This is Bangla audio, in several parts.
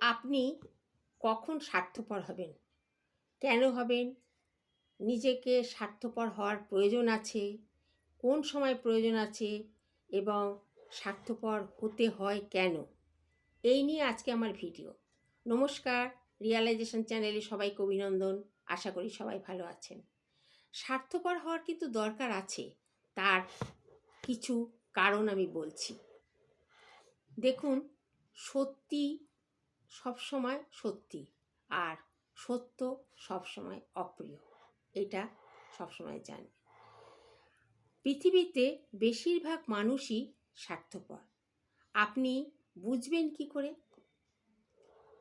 আপনি কখন স্বার্থপর হবেন? কেন হবেন? নিজেকে স্বার্থপর হওয়ার প্রয়োজন আছে? কোন সময় প্রয়োজন আছে? এবং স্বার্থপর হতে হয় কেন? এই নিয়ে আজকে আমার ভিডিও। নমস্কার, রিয়ালাইজেশন চ্যানেলে সবাইকে অভিনন্দন। আশা করি সবাই ভালো আছেন। স্বার্থপর হওয়ার কিন্তু দরকার আছে। তার কিছু কারণ আমি বলছি। দেখুন, সত্যি সবসময় সত্যি আর সত্য সবসময় অপ্রিয়। এটা সবসময় জানি। পৃথিবীতে বেশিরভাগ মানুষই স্বার্থপর। আপনি বুঝবেন কি করে?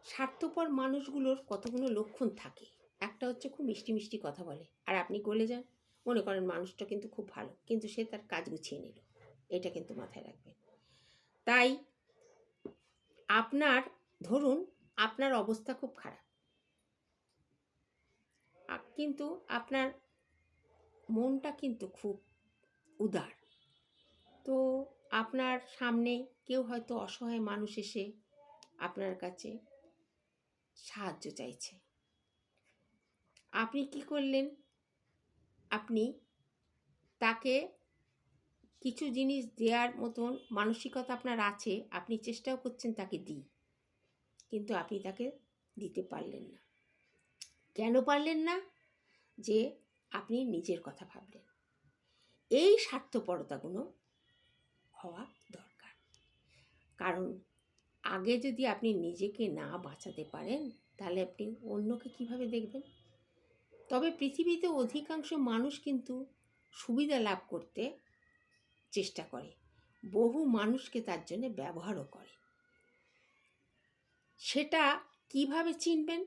স্বার্থপর মানুষগুলোর কতগুলো লক্ষণ থাকে? একটা হচ্ছে খুব মিষ্টি মিষ্টি কথা বলে, আর আপনি গলে যান। মনে করেন মানুষটা কিন্তু খুব ভালো, কিন্তু সে তার কাজ গুছিয়ে নিল। এটা কিন্তু মাথায় রাখবেন। তাই আপনার ধরুন আপনার অবস্থা খুব খারাপ। কিন্তু আপনার মনটা কিন্তু খুব উদার। তো আপনার সামনে কেউ হয়তো অসহায় মানুষ এসে আপনার কাছে সাহায্য চাইছে। আপনি কি করলেন? আপনি তাকে কিছু জিনিস দেওয়ার মতন মানসিকতা আপনার আছে, আপনি চেষ্টাও করছেন তাকে দিই কিন্তু আপনি তাকে দিতে পারলেন না। কেন পারলেন না? যে আপনি নিজের কথা ভাবলেন। এই স্বার্থপরতাগুলো হওয়া দরকার। কারণ আগে যদি আপনি নিজেকে না বাঁচাতে পারেন তাহলে আপনি অন্যকে কীভাবে দেখবেন? তবে পৃথিবীতে অধিকাংশ মানুষ কিন্তু সুবিধা লাভ করতে চেষ্টা করে। বহু মানুষকে তার জন্য ব্যবহারও করে। সেটা কীভাবে চিনবেন?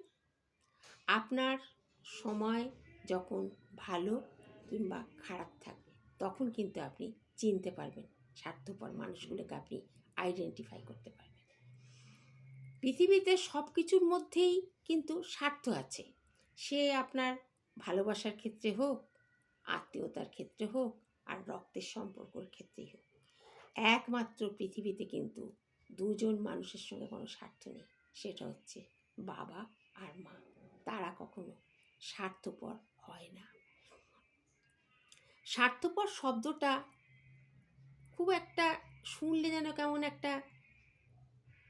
আপনার সময় যখন ভালো কিংবা খারাপ থাকবে, তখন কিন্তু আপনি চিনতে পারবেন, স্বার্থপর মানুষগুলোকে আপনি আইডেন্টিফাই করতে পারবেন। পৃথিবীতে সব কিছুর মধ্যেই কিন্তু স্বার্থ আছে। সে আপনার ভালোবাসার ক্ষেত্রে হোক, আত্মীয়তার ক্ষেত্রে হোক, আর রক্তের সম্পর্কর ক্ষেত্রেই হোক। একমাত্র পৃথিবীতে কিন্তু দুজন মানুষের সঙ্গে কোনো স্বার্থ নেই। সেটা হচ্ছে বাবা আর মা। তারা কখনো স্বার্থপর হয় না। স্বার্থপর শব্দটা খুব একটা শুনলে যেন কেমন একটা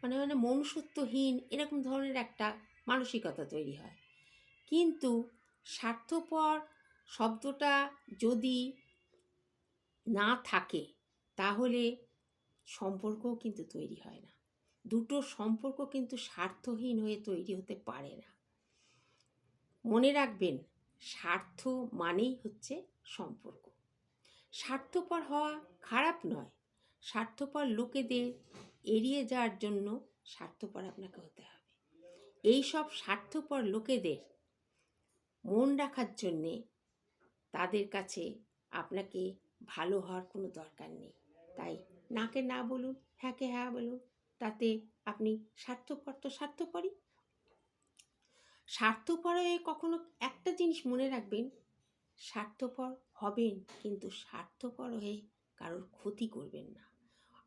মানে মানে মনুষ্যত্বহীন এরকম ধরনের একটা মানসিকতা তৈরি হয়। কিন্তু স্বার্থপর শব্দটা যদি না থাকে, তাহলে সম্পর্কও কিন্তু তৈরি হয় না। দুটো সম্পর্ক কিন্তু স্বার্থহীন হয়ে তৈরি হতে পারে না। মনে রাখবেন, স্বার্থ মানেই হচ্ছে সম্পর্ক। স্বার্থপর হওয়া খারাপ নয়, স্বার্থপর লোকেদের এড়িয়ে যাওয়ার জন্য স্বার্থপর আপনাকে হতে হবে। এই সব স্বার্থপর লোকেদের মন রাখার জন্যে তাদের কাছে আপনাকে ভালো হওয়ার কোনো দরকার নেই। তাই নাকে না বলুন, হ্যাঁকে হ্যাঁ বলুন তাতে আপনি স্বার্থপর তো স্বার্থপরই। স্বার্থপর হয়ে কখনো একটা জিনিস মনে রাখবেন, স্বার্থপর হবেন কিন্তু স্বার্থপর হয়ে কারোর ক্ষতি করবেন না।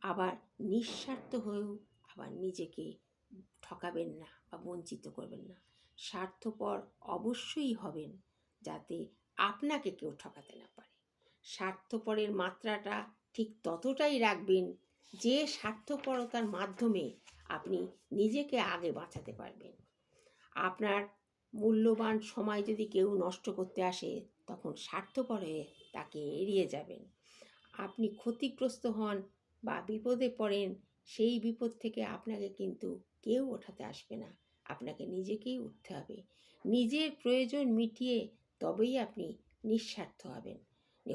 আবার নিঃস্বার্থ হয়েও আবার নিজেকে ঠকাবেন না বা বঞ্চিত করবেন না। স্বার্থপর অবশ্যই হবেন যাতে আপনাকে কেউ ঠকাতে না পারে। স্বার্থপরের মাত্রাটা ঠিক ততটাই রাখবেন যে স্বার্থপরতার মাধ্যমে আপনি নিজেকে আগে বাঁচাতে পারবেন। আপনার মূল্যবান সময় যদি কেউ নষ্ট করতে আসে, তখন স্বার্থপর হয়ে তাকে এড়িয়ে যাবেন। আপনি ক্ষতিগ্রস্ত হন বা বিপদে পড়েন, সেই বিপদ থেকে আপনাকে কিন্তু কেউ ওঠাতে আসবে না। আপনাকে নিজেকেই উঠতে হবে। নিজের প্রয়োজন মিটিয়ে তবেই আপনি নিঃস্বার্থ হবেন।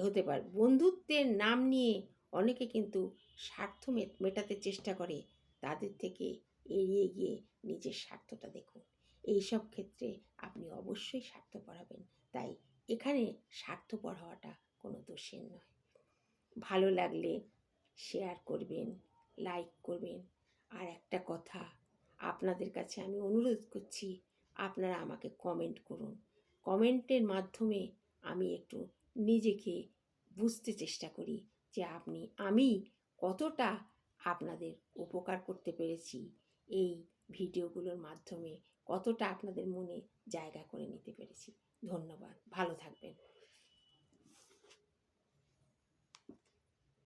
হতে পার বন্ধুত্বের নাম নিয়ে অনেকে কিন্তু স্বার্থ মেটাতে চেষ্টা করে। তাদের থেকে এড়িয়ে গিয়ে নিজের স্বার্থটা দেখুন। এই সব ক্ষেত্রে আপনি অবশ্যই স্বার্থপর হবেন তাই এখানে স্বার্থপর হওয়াটা কোনো দোষের নয়। ভালো লাগলে শেয়ার করবেন লাইক করবেন। আর একটা কথা, আপনাদের কাছে আমি অনুরোধ করছি, আপনারা আমাকে কমেন্ট করুন। কমেন্টের মাধ্যমে আমি একটু নিজেকে বুঝতে চেষ্টা করি। যে আপনি, আমি কতটা আপনাদের উপকার করতে পেরেছি এই ভিডিওগুলোর মাধ্যমে কতটা আপনাদের মনে জায়গা করে নিতে পেরেছি। ধন্যবাদ, ভালো থাকবেন।